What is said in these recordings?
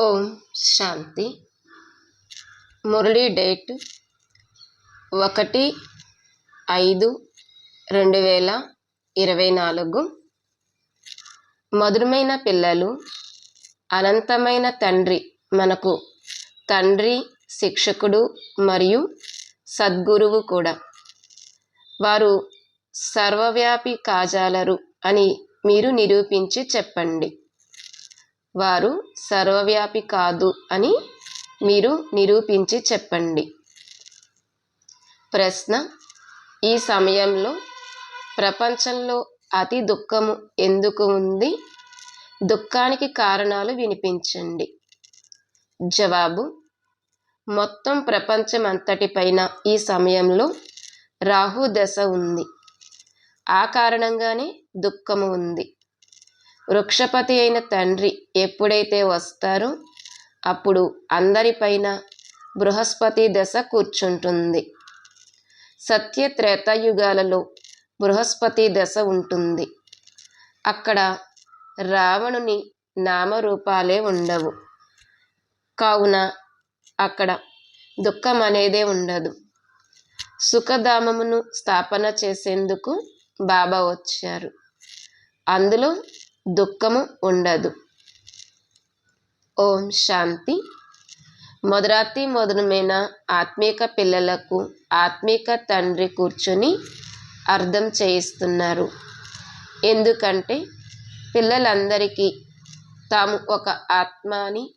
ఓం శాంతి. Murali date ఒకటి ఐదు రెండు వేల ఇరవై నాలుగు. మధురమైన పిల్లలు అనంతమైన తండ్రి మనకు తండ్రి శిక్షకుడు మరియు సద్గురువు కూడా. వారు సర్వవ్యాపి కాజాలరు అని మీరు నిరూపించి చెప్పండి. వారు సర్వవ్యాపి కాదు అని మీరు నిరూపించి చెప్పండి. ప్రశ్న ఈ సమయంలో ప్రపంచంలో అతి దుఃఖము ఎందుకు ఉంది? దుఃఖానికి కారణాలు వినిపించండి. జవాబు మొత్తం ప్రపంచం అంతటిపైన ఈ సమయంలో రాహు దశ ఉంది. ఆ కారణంగానే దుఃఖము ఉంది. వృక్షపతి అయిన తండ్రి ఎప్పుడైతే వస్తారో అప్పుడు అందరిపైన బృహస్పతి దశ కూర్చుంటుంది. సత్య త్రేతాయుగాలలో బృహస్పతి దశ ఉంటుంది. అక్కడ రావణుని నామరూపాలే ఉండవు. కావున అక్కడ దుఃఖం అనేదే ఉండదు. సుఖధామమును స్థాపన చేసేందుకు బాబా వచ్చారు. అందులో దుఃఖము ఉండదు. ఓం శాంతి. మొదరాతి మొదలమైన ఆత్మీక పిల్లలకు ఆత్మీక తండ్రి కూర్చొని అర్థం చేయిస్తున్నారు. ఎందుకంటే పిల్లలందరికీ తాము ఒక ఆత్మని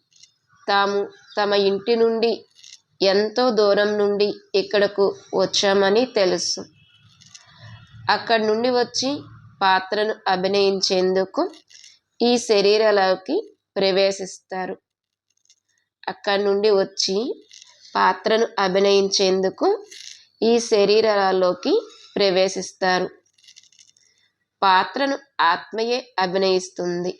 తాము తమ ఇంటి నుండి ఎంతో దూరం నుండి ఇక్కడకు వచ్చామని తెలుసు. అక్కడి నుండి వచ్చి పాత్రను అభినయించేందుకు ఈ శరీరాలలోకి ప్రవేశిస్తారు. అక్కడి నుండి వచ్చి పాత్రను అభినయించేందుకు ఈ శరీరాలలోకి ప్రవేశిస్తారు. పాత్రను ఆత్మయే అభినయిస్తుంది.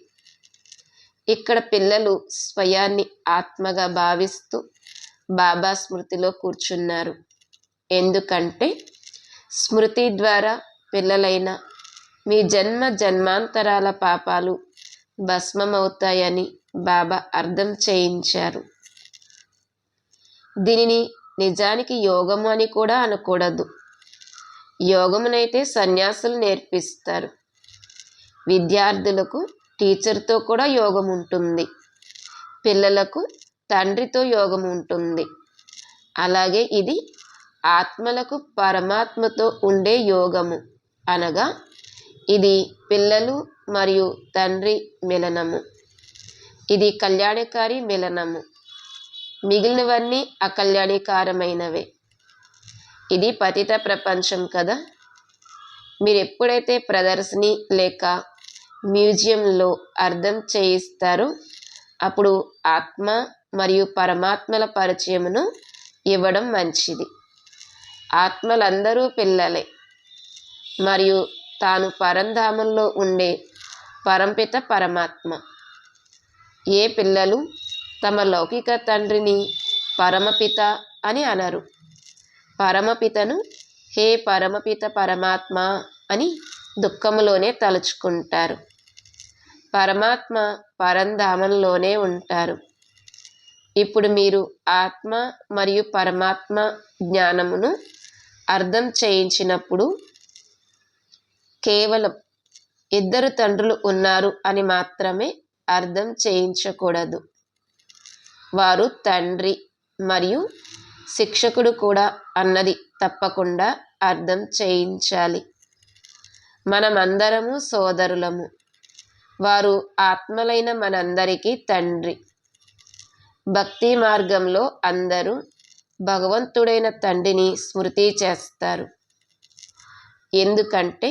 ఇక్కడ పిల్లలు స్వయాన్ని ఆత్మగా భావిస్తూ బాబా స్మృతిలో కూర్చున్నారు. ఎందుకంటే స్మృతి ద్వారా పిల్లలైన మీ జన్మ జన్మాంతరాల పాపాలు భస్మమవుతాయని బాబా అర్థం చేయించారు. దీనిని నిజానికి యోగము అని కూడా అనకూడదు. యోగమునైతే సన్యాసులు నేర్పిస్తారు. విద్యార్థులకు టీచర్తో కూడా యోగం ఉంటుంది పిల్లలకు తండ్రితో యోగం ఉంటుంది అలాగే ఇది ఆత్మలకు పరమాత్మతో ఉండే యోగము అనగా ఇది పిల్లలు మరియు తండ్రి మిలనము. ఇది కళ్యాణకారి మిలనము. మిగిలినవన్నీ అకళ్యాణికారమైనవే. ఇది పతిత ప్రపంచం కదా? మీరు ఎప్పుడైతే ప్రదర్శని లేక మ్యూజియంలో అర్థం చేయిస్తారో అప్పుడు ఆత్మ మరియు పరమాత్మల పరిచయమును ఇవ్వడం మంచిది. ఆత్మలందరూ పిల్లలే. మరియు తాను పరంధామంలో ఉండే పరంపిత పరమాత్మ. ఏ పిల్లలు తమ లౌకిక తండ్రిని పరమపిత అని అనరు. పరమపితను హే పరమపిత పరమాత్మ అని దుఃఖములోనే తలుచుకుంటారు. పరమాత్మ పరంధామంలోనే ఉంటారు. ఇప్పుడు మీరు ఆత్మ మరియు పరమాత్మ జ్ఞానమును అర్థం చేయించినప్పుడు కేవలం ఇద్దరు తండ్రులు ఉన్నారు అని మాత్రమే అర్థం చేయించకూడదు. వారు తండ్రి మరియు శిక్షకుడు కూడా అన్నది తప్పకుండా అర్థం చేయించాలి. మనమందరము సోదరులము. వారు ఆత్మలైన మనందరికీ తండ్రి. భక్తి మార్గంలో అందరూ భగవంతుడైన తండ్రిని స్మృతి చేస్తారు. ఎందుకంటే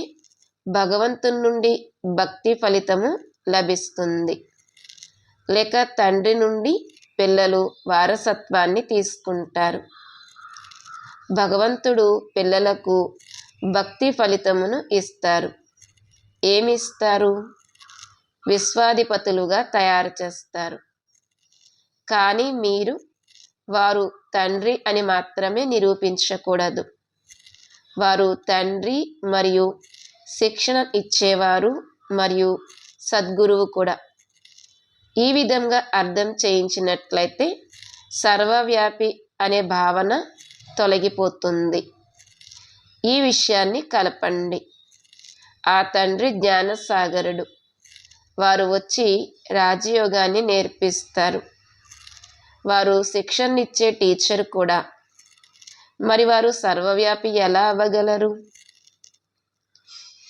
భగవంతుని నుండి భక్తి ఫలితము లభిస్తుంది. లేక తండ్రి నుండి పిల్లలు వారసత్వాన్ని తీసుకుంటారు. భగవంతుడు పిల్లలకు భక్తి ఫలితమును ఇస్తారు. ఏమిస్తారు? విశ్వాధిపతులుగా తయారు చేస్తారు. కానీ మీరు వారు తండ్రి అని మాత్రమే నిరూపించకూడదు. వారు తండ్రి మరియు శిక్షణ ఇచ్చేవారు మరియు సద్గురువు కూడా. ఈ విధంగా అర్థం చేయించినట్లయితే సర్వవ్యాపి అనే భావన తొలగిపోతుంది. ఈ విషయాన్ని కలపండి. ఆ తండ్రి జ్ఞానసాగరుడు. వారు వచ్చి రాజయోగాన్ని నేర్పిస్తారు. వారు శిక్షణ ఇచ్చే టీచర్ కూడా. మరి వారు సర్వవ్యాపి ఎలా అవ్వగలరు?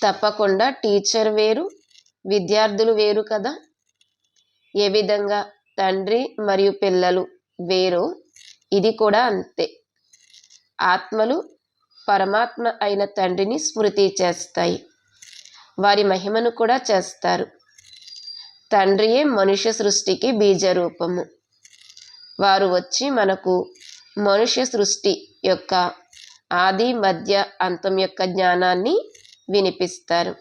తప్పకుండా టీచర్ వేరు విద్యార్థులు వేరు కదా. ఏ విధంగా తండ్రి మరియు పిల్లలు వేరు ఇది కూడా అంతే. ఆత్మలు పరమాత్మ అయిన తండ్రిని స్మృతి చేస్తాయి. వారి మహిమను కూడా చేస్తారు. తండ్రియే మనుష్య సృష్టికి బీజరూపము. వారు వచ్చి మనకు మనుష్య సృష్టి యొక్క ఆది మధ్య అంతం యొక్క జ్ఞానాన్ని వినిపిస్తారు.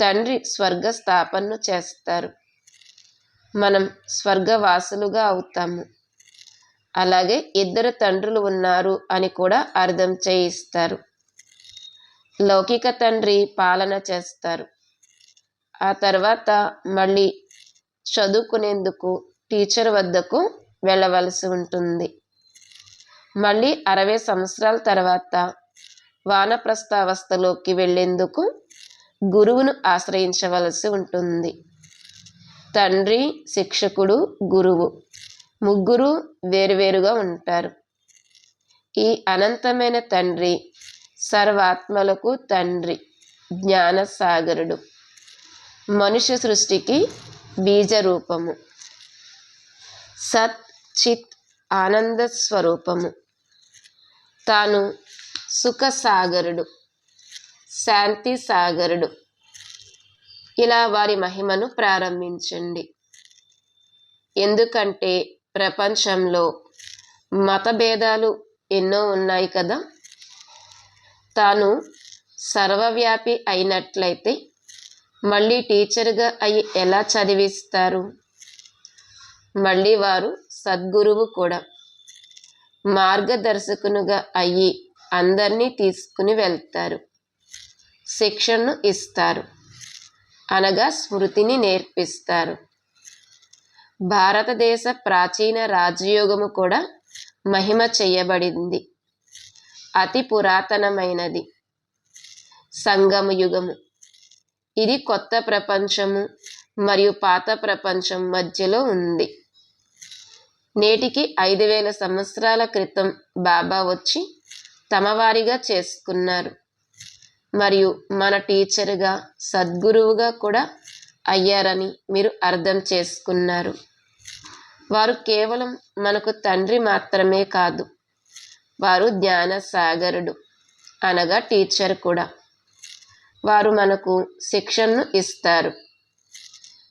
తండ్రి స్వర్గ స్థాపనను చేస్తారు. మనం స్వర్గవాసులుగా అవుతాము. అలాగే ఇద్దరు తండ్రులు ఉన్నారు అని కూడా అర్థం చేయిస్తారు. లౌకిక తండ్రి పాలన చేస్తారు. ఆ తర్వాత మళ్ళీ చదువుకునేందుకు టీచర్ వద్దకు వెళ్ళవలసి ఉంటుంది. మళ్ళీ అరవై సంవత్సరాల తర్వాత వానప్రస్థావస్థలోకి వెళ్ళేందుకు గురువును ఆశ్రయించవలసి ఉంటుంది. తండ్రి శిక్షకుడు గురువు ముగ్గురు వేరువేరుగా ఉంటారు. ఈ అనంతమైన తండ్రి సర్వాత్మలకు తండ్రి జ్ఞానసాగరుడు. మనుష్య సృష్టికి బీజరూపము. సత్ చిత్ ఆనంద స్వరూపము. తాను సుఖసాగరుడు శాంతి సాగరుడు ఇలా వారి మహిమను ప్రారంభించండి. ఎందుకంటే ప్రపంచంలో మతభేదాలు ఎన్నో ఉన్నాయి కదా? తాను సర్వవ్యాపి అయినట్లయితే మళ్ళీ టీచర్గా అయి ఎలా చదివిస్తారు? మళ్ళీ వారు సద్గురువు కూడా మార్గదర్శకునుగా అయ్యి అందరినీ తీసుకుని వెళ్తారు. శిక్షణను ఇస్తారు. అనగా స్మృతిని నేర్పిస్తారు. భారతదేశ ప్రాచీన రాజయోగము కూడా మహిమ చేయబడింది. అతి పురాతనమైనది. సంగమ యుగము. ఇది కొత్త ప్రపంచము మరియు పాత ప్రపంచం మధ్యలో ఉంది. నేటికి ఐదు వేల సంవత్సరాల క్రితం బాబా వచ్చి తమవారిగా చేసుకున్నారు. మరియు మన టీచర్గా సద్గురువుగా కూడా అయ్యారని మీరు అర్థం చేసుకున్నారు. వారు కేవలం మనకు తండ్రి మాత్రమే కాదు వారు జ్ఞాన సాగరుడు అనగా టీచర్ కూడా. వారు మనకు శిక్షణను ఇస్తారు.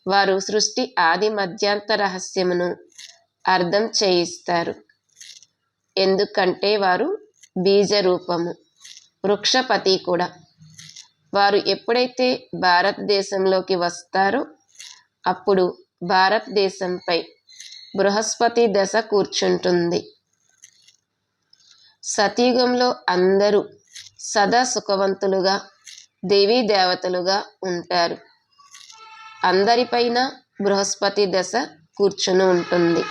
వారు సృష్టి ఆది మధ్యాంత రహస్యమును అర్థం చేయిస్తారు. ఎందుకంటే వారు బీజరూపము. వృక్షపతి కూడా. వారు ఎప్పుడైతే భారతదేశంలోకి వస్తారో అప్పుడు భారతదేశంపై బృహస్పతి దశ కూర్చుంటుంది. సతయుగంలో అందరూ సదా సుఖవంతులుగా దేవీ దేవతలుగా ఉంటారు. అందరిపైన బృహస్పతి దశ కూర్చుని ఉంటుంది.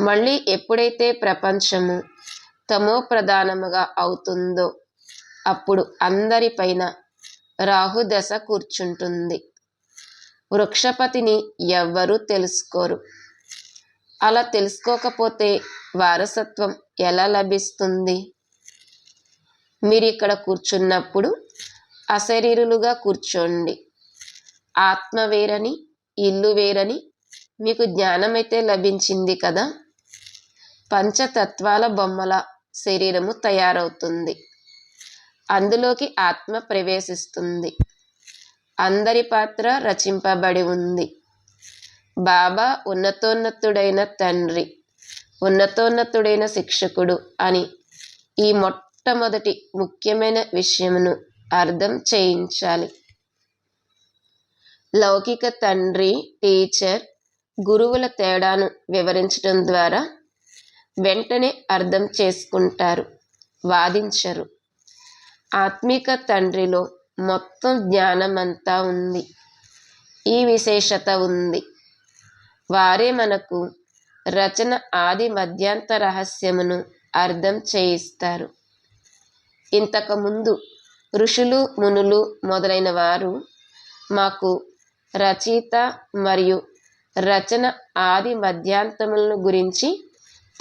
మళ్ళీ ఎప్పుడైతే ప్రపంచము తమో ప్రధానముగా అవుతుందో. అప్పుడు అందరిపైన రాహుదశ కూర్చుంటుంది. వృక్షపతిని ఎవ్వరూ తెలుసుకోరు. అలా తెలుసుకోకపోతే వారసత్వం ఎలా లభిస్తుంది? మీరు ఇక్కడ కూర్చున్నప్పుడు అశరీరులుగా కూర్చోండి. ఆత్మ వేరని ఇల్లు వేరని మీకు జ్ఞానమైతే లభించింది కదా? పంచతత్వాల బొమ్మల శరీరము తయారవుతుంది. అందులోకి ఆత్మ ప్రవేశిస్తుంది. అందరి పాత్ర రచింపబడి ఉంది. బాబా ఉన్నతోన్నతుడైన తండ్రి ఉన్నతోన్నతుడైన శిక్షకుడు అని ఈ మొట్టమొదటి ముఖ్యమైన విషయమును అర్థం చేయించాలి. లౌకిక తండ్రి టీచర్ గురువుల తేడాను వివరించడం ద్వారా వెంటనే అర్థం చేసుకుంటారు. వాదించరు. ఆత్మిక తండ్రిలో మొత్తం జ్ఞానమంతా ఉంది. ఈ విశేషత ఉంది. వారే మనకు రచన ఆది మధ్యాంత రహస్యమును అర్థం చేయిస్తారు. ఇంతకుముందు ఋషులు మునులు మొదలైన వారు మాకు రచయిత మరియు రచన ఆది మధ్యాంతములను గురించి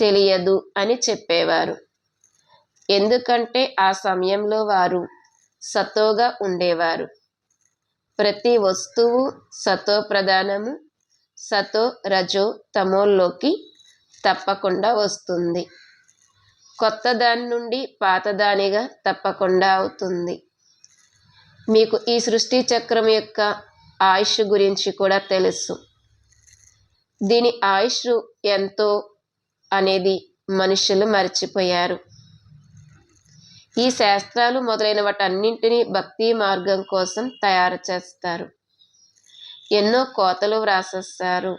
తెలియదు అని చెప్పేవారు. ఎందుకంటే ఆ సమయంలో వారు సతోగా ఉండేవారు. ప్రతి వస్తువు సతో ప్రధానము సతో రజో తమోల్లోకి తప్పకుండా వస్తుంది. కొత్త దాని నుండి పాతదానిగా తప్పకుండా అవుతుంది. మీకు ఈ సృష్టి చక్రం యొక్క ఆయుష్ గురించి కూడా తెలుసు. దీని ఆయుష్ ఎంతో అనేది మనుషులు మర్చిపోయారు. ఈ శాస్త్రాలు మొదలైన వాటన్నింటినీ భక్తి మార్గం కోసం తయారు చేస్తారు. ఎన్నో కోతలు వ్రాసేస్తారు.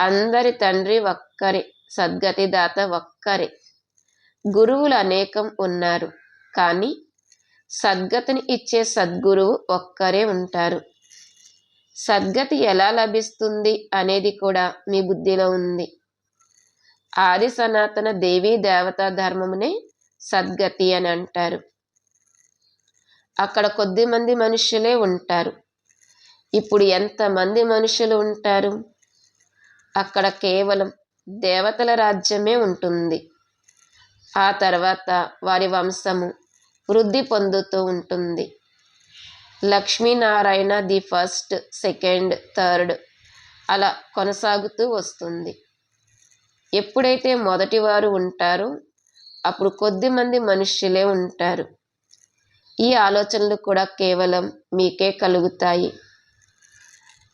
అందరి తండ్రి ఒక్కరే సద్గతి దాత ఒక్కరే. గురువులు అనేకం ఉన్నారు. కానీ సద్గతిని ఇచ్చే సద్గురువు ఒక్కరే ఉంటారు. సద్గతి ఎలా లభిస్తుంది అనేది కూడా మీ బుద్ధిలో ఉంది. ఆది సనాతన దేవీ దేవతా ధర్మమునే సద్గతి అని అంటారు. అక్కడ కొద్ది మంది మనుషులే ఉంటారు. ఇప్పుడు ఎంతమంది మనుషులు ఉంటారు? అక్కడ కేవలం దేవతల రాజ్యమే ఉంటుంది. ఆ తర్వాత వారి వంశము వృద్ధి పొందుతూ ఉంటుంది. Lakshminarayana the first second third అలా కొనసాగుతూ వస్తుంది. ఎప్పుడైతే మొదటివారు ఉంటారో అప్పుడు కొద్దిమంది మనుష్యులే ఉంటారు. ఈ ఆలోచనలు కూడా కేవలం మీకే కలుగుతాయి.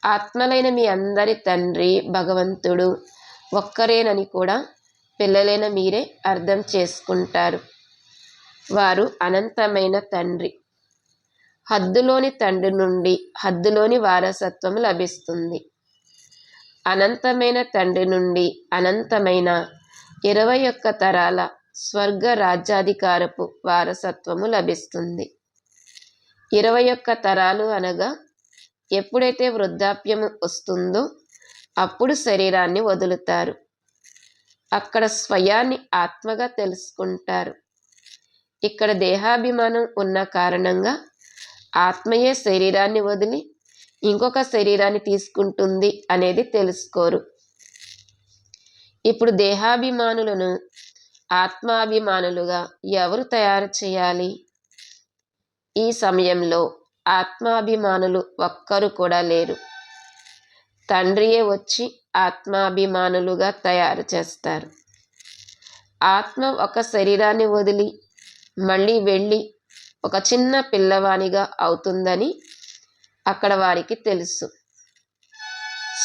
ఆత్మలైన మీ అందరి తండ్రి భగవంతుడు ఒక్కరేనని కూడా పిల్లలైన మీరే అర్థం చేసుకుంటారు. వారు అనంతమైన తండ్రి. హద్దులోని తండ్రి నుండి హద్దులోని వారసత్వం లభిస్తుంది. అనంతమైన తండ్రి నుండి అనంతమైన ఇరవై ఒక్క తరాల స్వర్గ రాజ్యాధికారపు వారసత్వము లభిస్తుంది. ఇరవై ఒక్క తరాలు అనగా ఎప్పుడైతే వృద్ధాప్యము వస్తుందో అప్పుడు శరీరాన్ని వదులుతారు. అక్కడ స్వయాన్ని ఆత్మగా తెలుసుకుంటారు. ఇక్కడ దేహాభిమానం ఉన్న కారణంగా ఆత్మయే శరీరాన్ని వదిలి ఇంకొక శరీరాన్ని తీసుకుంటుంది అనేది తెలుసుకోరు. ఇప్పుడు దేహాభిమానులను ఆత్మాభిమానులుగా ఎవరు తయారు చేయాలి? ఈ సమయంలో ఆత్మాభిమానులు ఒక్కరు కూడా లేరు. తండ్రియే వచ్చి ఆత్మాభిమానులుగా తయారు చేస్తారు. ఆత్మ ఒక శరీరాన్ని వదిలి మళ్ళీ వెళ్ళి ఒక చిన్న పిల్లవానిగా అవుతుందని అక్కడ వారికి తెలుసు.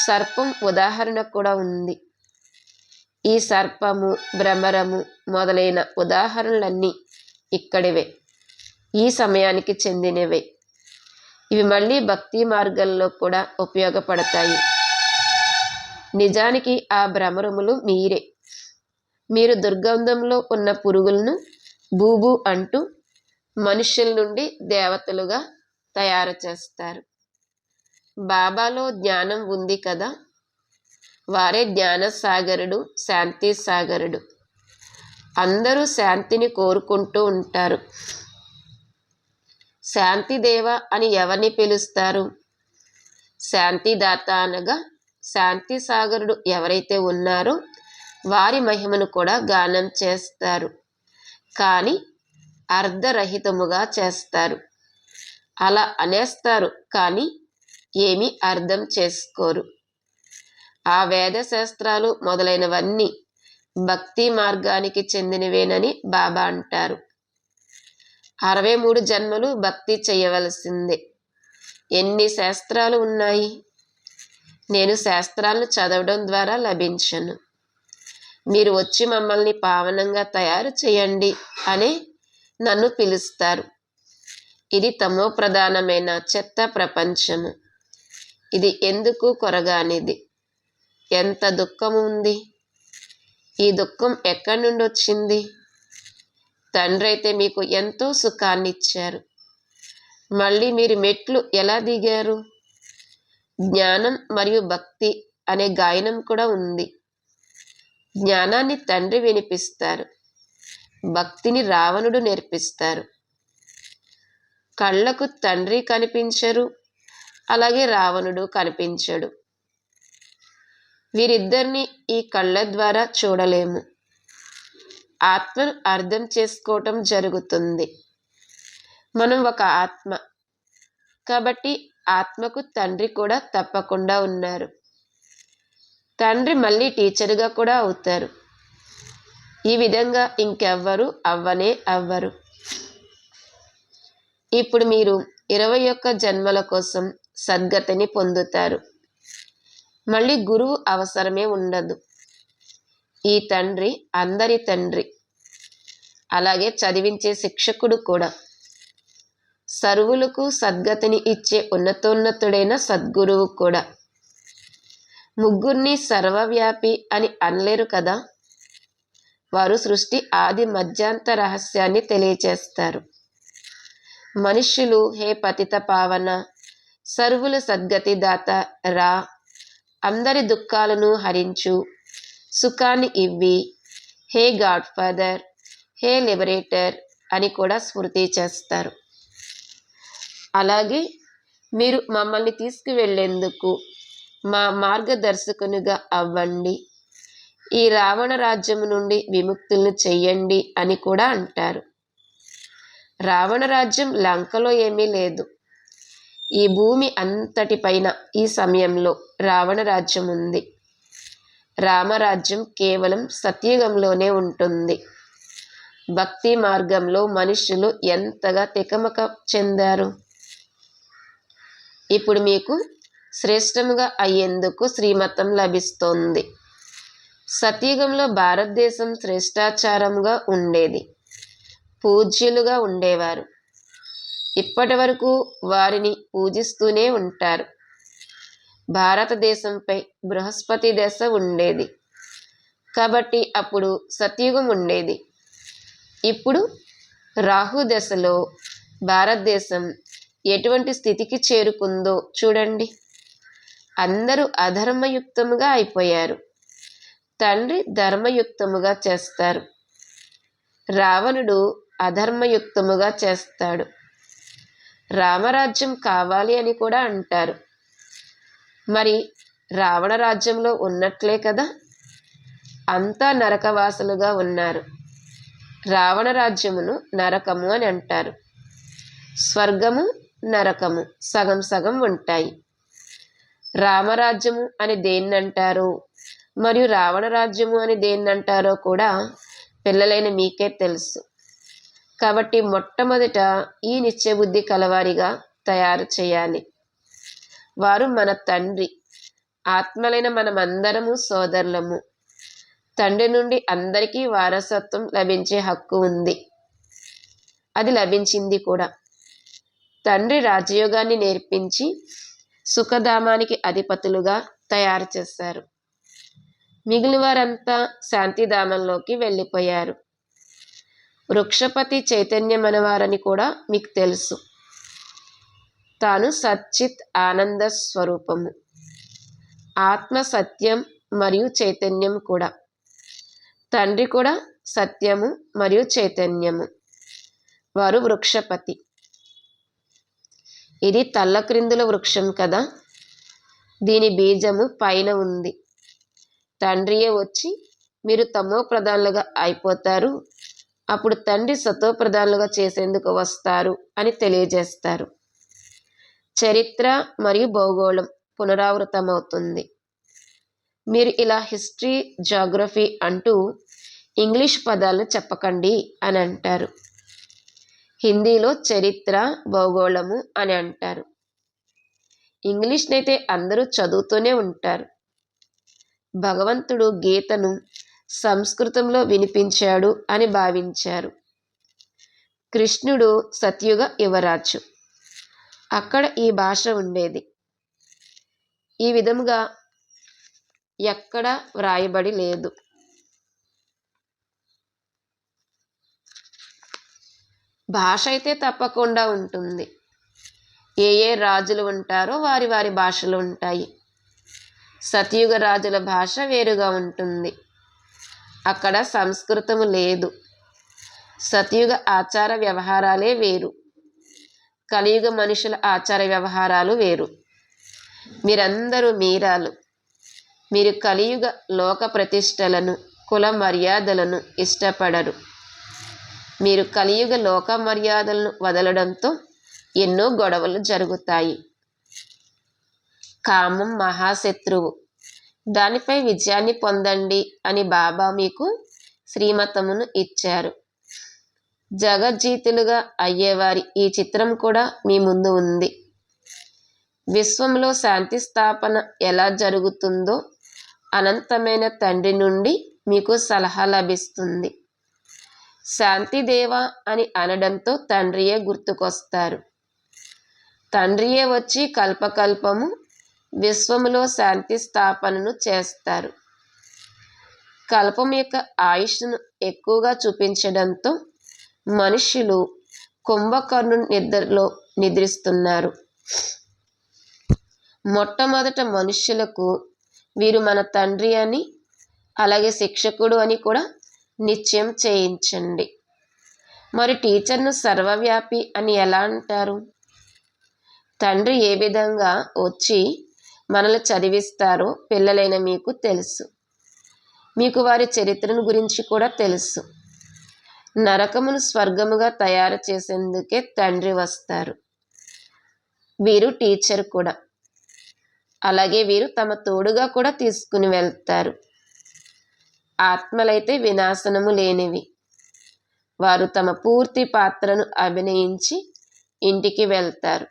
సర్పం ఉదాహరణ కూడా ఉంది. ఈ సర్పము భ్రమరము మొదలైన ఉదాహరణలన్నీ ఇక్కడివే. ఈ సమయానికి చెందినవే. ఇవి మళ్ళీ భక్తి మార్గంలో కూడా ఉపయోగపడతాయి. నిజానికి ఆ భ్రమరములు మీరే. మీరు దుర్గంధంలో ఉన్న పురుగులను బూబు అంటూ మనుషుల నుండి దేవతలుగా తయారు చేస్తారు. బాబాలో జ్ఞానం ఉంది కదా? వారే జ్ఞాన సాగరుడు శాంతి సాగరుడు అందరూ శాంతిని కోరుకుంటూ ఉంటారు. శాంతిదేవ అని ఎవరిని పిలుస్తారు? శాంతిదాత అనగా శాంతి సాగరుడు ఎవరైతే ఉన్నారో వారి మహిమను కూడా గానం చేస్తారు. కానీ అర్ధరహితముగా చేస్తారు. అలా అనేస్తారు. కానీ ఏమీ అర్థం చేసుకోరు. ఆ వేద శాస్త్రాలు మొదలైనవన్నీ భక్తి మార్గానికి చెందినవేనని బాబా అంటారు. అరవై మూడు జన్మలు భక్తి చేయవలసిందే. ఎన్ని శాస్త్రాలు ఉన్నాయి? నేను శాస్త్రాలను చదవడం ద్వారా లభించను. మీరు వచ్చి మమ్మల్ని పావనంగా తయారు చేయండి అని నన్ను పిలుస్తారు. ఇది తమో ప్రధానమైన చెత్త ప్రపంచము. ఇది ఎందుకు కొరగానిది? ఎంత దుఃఖం ఉంది ఈ దుఃఖం ఎక్కడి నుండి వచ్చింది తండ్రి అయితే మీకు ఎంతో సుఖాన్ని ఇచ్చారు మళ్ళీ మీరు మెట్లు ఎలా దిగారు? జ్ఞానం మరియు భక్తి అనే గాయనం కూడా ఉంది. జ్ఞానాన్ని తండ్రి వినిపిస్తారు. భక్తిని రావణుడు నేర్పిస్తారు. కళ్ళకు తండ్రి కనిపించరు. అలాగే రావణుడు కనిపించడు. వీరిద్దరిని ఈ కళ్ళ ద్వారా చూడలేము. ఆత్మను అర్థం చేసుకోవటం జరుగుతుంది. మనం ఒక ఆత్మ. కాబట్టి ఆత్మకు తండ్రి కూడా తప్పకుండా ఉన్నారు. తండ్రి మళ్ళీ టీచర్గా కూడా అవుతారు. ఈ విధంగా ఇంకెవ్వరు అవ్వనే అవ్వరు. ఇప్పుడు మీరు ఇరవై ఒక్క జన్మల కోసం సద్గతిని పొందుతారు. మళ్ళీ గురువు అవసరమే ఉండదు. ఈ తండ్రి అందరి తండ్రి. అలాగే చదివించే శిక్షకుడు కూడా. సర్వులకు సద్గతిని ఇచ్చే ఉన్నతోన్నతుడైన సద్గురువు కూడా. ముగ్గురిని సర్వవ్యాపి అని అనలేరు కదా? వారు సృష్టి ఆది మధ్యాంత రహస్యాన్ని తెలియచేస్తారు. మనుష్యులు హే పతిత పావన సర్వుల సద్గతి దాత రా. అందరి దుఃఖాలను హరించు. సుఖాన్ని ఇవ్వి. Hey God father. Hey liberator అని కూడా స్మృతి చేస్తారు. అలాగే మీరు మమ్మల్ని తీసుకువెళ్ళేందుకు మా మార్గదర్శకునిగా అవ్వండి. ఈ రావణ రాజ్యం నుండి విముక్తులను చెయ్యండి అని కూడా అంటారు. రావణ రాజ్యం లంకలో ఏమీ లేదు. ఈ భూమి అంతటిపైన ఈ సమయంలో రావణ రాజ్యం ఉంది. రామరాజ్యం కేవలం సత్యుగంలోనే ఉంటుంది. భక్తి మార్గంలో మనుషులు ఎంతగా తికమక చెందారు? ఇప్పుడు మీకు శ్రేష్టముగా అయ్యేందుకు శ్రీమతం లభిస్తోంది. సత్యుగంలో భారతదేశం శ్రేష్టాచారంగా ఉండేది. పూజ్యులుగా ఉండేవారు. ఇప్పటి వరకు వారిని పూజిస్తూనే ఉంటారు. భారతదేశంపై బృహస్పతి దశ ఉండేది. కాబట్టి అప్పుడు సత్యుగం ఉండేది. ఇప్పుడు రాహు దశలో భారతదేశం ఎటువంటి స్థితికి చేరుకుందో చూడండి. అందరూ అధర్మయుక్తముగా అయిపోయారు. తండ్రి ధర్మయుక్తముగా చేస్తారు. రావణుడు అధర్మయుక్తముగా చేస్తాడు. రామరాజ్యం కావాలి అని కూడా అంటారు. మరి రావణ రాజ్యంలో ఉన్నట్లే కదా? అంతా నరకవాసులుగా ఉన్నారు. రావణ రాజ్యమును నరకము అని అంటారు. స్వర్గము నరకము సగం సగం ఉంటాయి. రామరాజ్యము అని దేన్నంటారు? మరియు రావణ రాజ్యము అని దేన్నంటారో కూడా పిల్లలైన మీకే తెలుసు. కాబట్టి మొట్టమొదట ఈ నిత్యబుద్ధి కలవారిగా తయారు చేయాలి. వారు మన తండ్రి ఆత్మలైన మనమందరము సోదరులము. తండ్రి నుండి అందరికీ వారసత్వం లభించే హక్కు ఉంది. అది లభించింది కూడా. తండ్రి రాజయోగాన్ని నేర్పించి సుఖధామానికి అధిపతులుగా తయారు చేశారు. మిగిలిన వారంతా శాంతిధామంలోకి వెళ్ళిపోయారు. వృక్షపతి చైతన్యమనవారని కూడా మీకు తెలుసు. తాను సచ్చిత్ ఆనంద స్వరూపము. ఆత్మ సత్యం మరియు చైతన్యం కూడా. తండ్రి కూడా సత్యము మరియు చైతన్యము. వారు వృక్షపతి. ఇది తల్లక్రిందుల వృక్షం కదా? దీని బీజము పైన ఉంది. తండ్రియే వచ్చి మీరు తమో ప్రధానులుగా అయిపోతారు. అప్పుడు తండ్రి సతోప్రధానులుగా చేసేందుకు వస్తారు అని తెలియజేస్తారు. చరిత్ర మరియు భౌగోళం పునరావృతమవుతుంది. మీరు ఇలా హిస్టరీ జాగ్రఫీ అంటూ ఇంగ్లీష్ పదాలను చెప్పకండి అని అంటారు. హిందీలో చరిత్ర భౌగోళము అని అంటారు. ఇంగ్లీష్నైతే అందరూ చదువుతూనే ఉంటారు. భగవంతుడు గీతను సంస్కృతంలో వినిపించాడు అని భావించారు. కృష్ణుడు సత్యుగ యువరాజు. అక్కడ ఈ భాష ఉండేది. ఈ విధముగా ఎక్కడ వ్రాయబడి లేదు. భాష అయితే తప్పకుండా ఉంటుంది. ఏ ఏ రాజులు ఉంటారో వారి వారి భాషలు ఉంటాయి. సతయుగ రాజుల భాష వేరుగా ఉంటుంది. అక్కడ సంస్కృతము లేదు. సతయుగ ఆచార వ్యవహారాలే వేరు. కలియుగ మనుషుల ఆచార వ్యవహారాలు వేరు. మీరందరూ మీరాలు. మీరు కలియుగ లోక ప్రతిష్టలను కుల మర్యాదలను ఇష్టపడరు. మీరు కలియుగ లోక మర్యాదలను వదలడంతో ఎన్నో గొడవలు జరుగుతాయి. కామం మహాశత్రువు. దానిపై విజయాన్ని పొందండి అని బాబా మీకు శ్రీమతమును ఇచ్చారు. జగజ్జీతులుగా అయ్యేవారి ఈ చిత్రం కూడా మీ ముందు ఉంది. విశ్వంలో శాంతి స్థాపన ఎలా జరుగుతుందో అనంతమైన తండ్రి నుండి మీకు సలహా లభిస్తుంది. శాంతిదేవ అని అనడంతో తండ్రియే గుర్తుకొస్తారు. తండ్రియే వచ్చి కల్పకల్పము విశ్వములో శాంతి స్థాపనను చేస్తారు. కల్పం యొక్క ఆయుష్ను ఎక్కువగా చూపించడంతో మనుషులు కుంభకర్ణు నిద్రలో నిద్రిస్తున్నారు. మొట్టమొదట మనుష్యులకు వీరు మన తండ్రి అని అలాగే శిక్షకుడు అని కూడా నిశ్చయం చేయించండి. మరి టీచర్ను సర్వవ్యాపి అని ఎలా అంటారు? తండ్రి ఏ విధంగా వచ్చి మనల్ని చదివిస్తారో. పిల్లలైన మీకు తెలుసు. మీకు వారి చరిత్రను గురించి కూడా తెలుసు. నరకమును స్వర్గముగా తయారు చేసేందుకే తండ్రి వస్తారు. వీరు టీచర్ కూడా. అలాగే వీరు తమ తోడుగా కూడా తీసుకుని వెళ్తారు. ఆత్మలైతే వినాశనము లేనివి. వారు తమ పూర్తి పాత్రను అభినయించి ఇంటికి వెళ్తారు.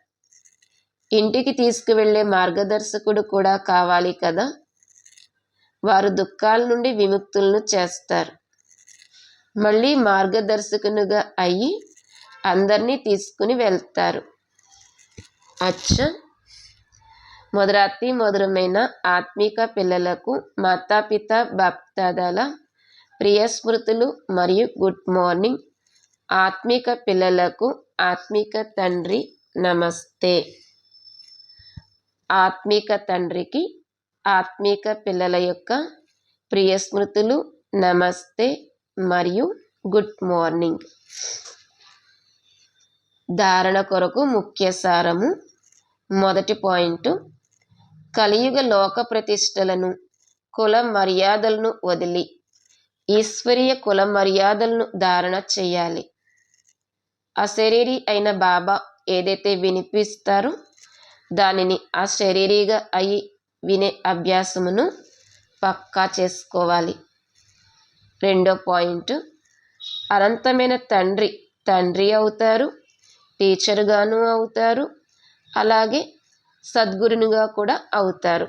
ఇంటికి తీసుకువెళ్ళే మార్గదర్శకుడు కూడా కావాలి కదా? వారు దుఃఖాల నుండి విముక్తులను చేస్తారు. మళ్ళీ మార్గదర్శకునిగా అయ్యి అందరినీ తీసుకుని వెళ్తారు. అచ్చ! మొదరాతి మధురమైన ఆత్మిక పిల్లలకు మాతాపిత భక్తదల ప్రియ స్మృతులు మరియు గుడ్ మార్నింగ్. ఆత్మిక పిల్లలకు ఆత్మిక తండ్రి నమస్తే. ఆత్మిక తండ్రికి ఆత్మిక పిల్లల యొక్క ప్రియ స్మృతులు నమస్తే మరియు గుడ్ మార్నింగ్. ధారణ కొరకు ముఖ్య సారము మొదటి పాయింట్ కలియుగ లోక ప్రతిష్టలను కుల మర్యాదలను వదిలి ఈశ్వరీయ కుల మర్యాదలను ధారణ చేయాలి. అశరీరి అయిన బాబా ఏదైతే వినిపిస్తారో దానిని ఆ శరీరీగా అయి వినే అభ్యాసమును పక్కా చేసుకోవాలి. రెండో పాయింట్. అనంతమైన తండ్రి తండ్రి అవుతారు టీచర్గాను అవుతారు అలాగే సద్గురునిగా కూడా అవుతారు.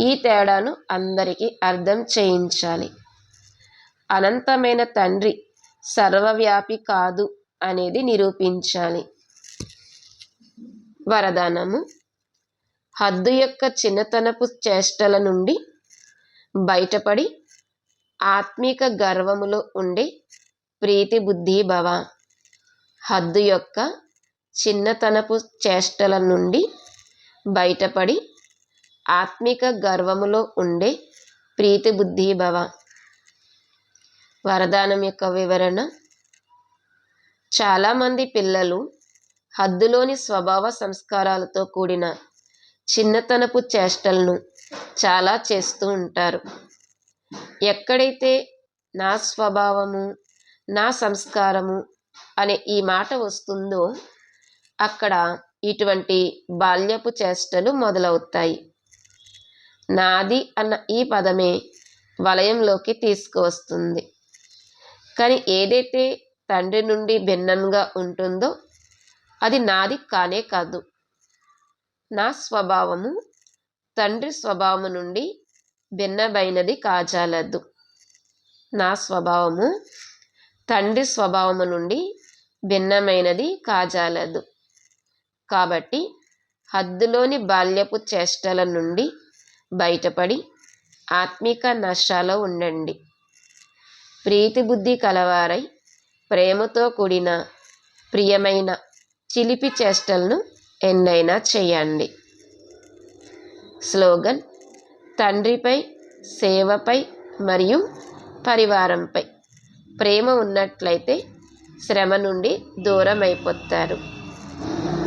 ఈ తేడాను అందరికీ అర్థం చేయించాలి. అనంతమైన తండ్రి సర్వవ్యాపి కాదు అనేది నిరూపించాలి. వరదానము. హద్దు యొక్క చిన్నతనపు చేష్టల నుండి బయటపడి ఆత్మిక గర్వములో ఉండే ప్రీతి బుద్ధి భవ. హద్దు యొక్క చిన్నతనపు చేష్టల నుండి బయటపడి ఆత్మిక గర్వములో ఉండే ప్రీతి బుద్ధి భవ. వరదానం యొక్క వివరణ. చాలామంది పిల్లలు హద్దులోని స్వభావ సంస్కారాలతో కూడిన చిన్నతనపు చేష్టలను చాలా చేస్తూ ఉంటారు. ఎక్కడైతే నా స్వభావము నా సంస్కారము అనే ఈ మాట వస్తుందో అక్కడ ఇటువంటి బాల్యపు చేష్టలు మొదలవుతాయి. నాది అన్న ఈ పదమే వలయంలోకి తీసుకువస్తుంది. కానీ ఏదైతే తండ్రి నుండి భిన్నంగా ఉంటుందో అది నాది కానే కాదు. నా స్వభావము తండ్రి స్వభావము నుండి భిన్నమైనది కాజాలద్దు నా స్వభావము తండ్రి స్వభావము నుండి భిన్నమైనది కాజాలదు. కాబట్టి హద్దులోని బాల్యపు చేష్టల నుండి బయటపడి ఆత్మిక నష్టాలో ఉండండి. ప్రీతి బుద్ధి కలవారై ప్రేమతో కూడిన ప్రియమైన చిలిపి చేష్టలను ఎన్నైనా చేయండి. స్లోగన్ తండ్రిపై సేవపై మరియు పరివారంపై. ప్రేమ ఉన్నట్లయితే శ్రమ నుండి దూరం అయిపోతారు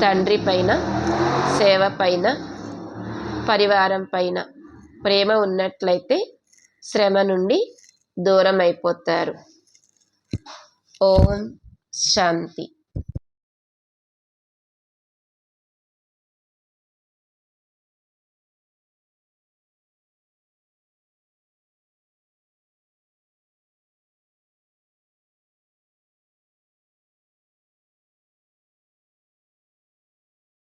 తండ్రి పైన సేవ పైన పరివారం పైన ప్రేమ ఉన్నట్లయితే శ్రమ నుండి దూరం అయిపోతారు ఓం శాంతి.